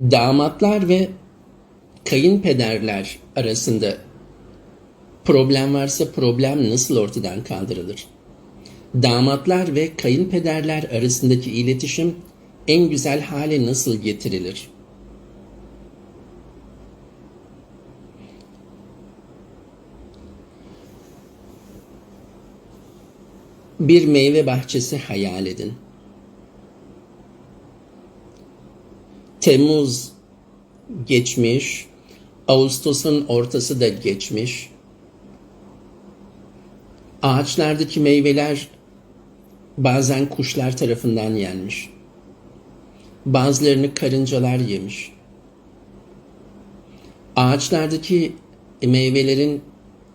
damatlar ve kayınpederler arasında problem varsa problem nasıl ortadan kaldırılır? Damatlar ve kayınpederler arasındaki iletişim en güzel hale nasıl getirilir? Bir meyve bahçesi hayal edin. Temmuz geçmiş, Ağustos'un ortası da geçmiş. Ağaçlardaki meyveler bazen kuşlar tarafından yenmiş. Bazılarını karıncalar yemiş. Ağaçlardaki meyvelerin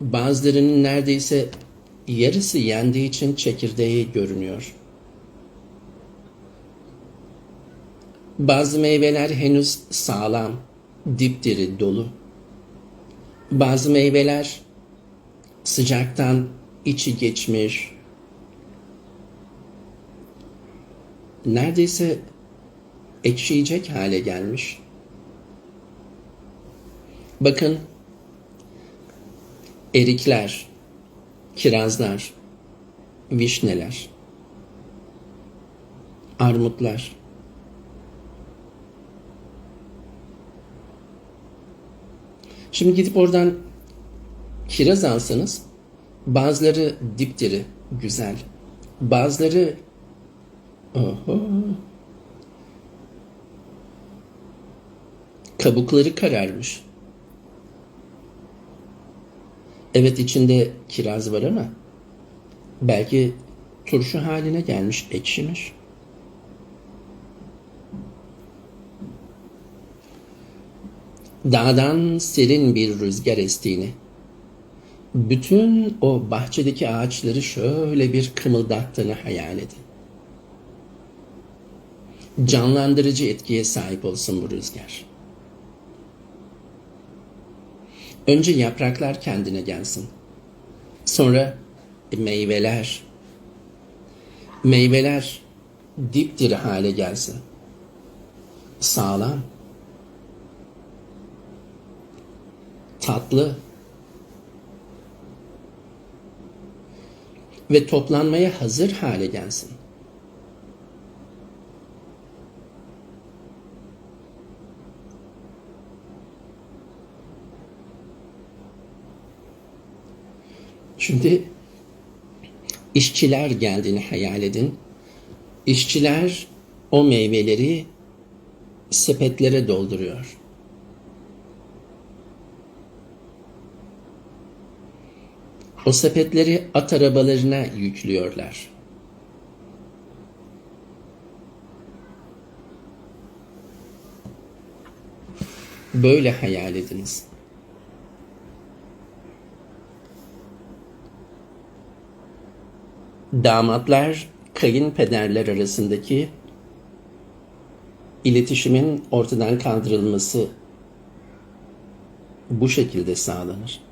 bazılarının neredeyse yarısı yendiği için çekirdeği görünüyor. Bazı meyveler henüz sağlam, dipdiri dolu. Bazı meyveler sıcaktan içi geçmiş. Neredeyse ekşiyecek hale gelmiş. Bakın erikler, kirazlar, vişneler, armutlar. Şimdi gidip oradan kiraz alsanız bazıları dipdiri, güzel. Bazıları oho, kabukları kararmış. Evet içinde kiraz var ama belki turşu haline gelmiş, ekşimiş. Dağdan serin bir rüzgar estiğini, bütün o bahçedeki ağaçları şöyle bir kımıldattığını hayal edin. Canlandırıcı etkiye sahip olsun bu rüzgar. Önce yapraklar kendine gelsin. Sonra meyveler. Meyveler dipdiri hale gelsin. Sağlam. Tatlı. Ve toplanmaya hazır hale gelsin. Şimdi işçiler geldiğini hayal edin. İşçiler o meyveleri sepetlere dolduruyor. O sepetleri at arabalarına yüklüyorlar. Böyle hayal ediniz. damatlar kayınpederler arasındaki iletişimin ortadan kaldırılması bu şekilde sağlanır.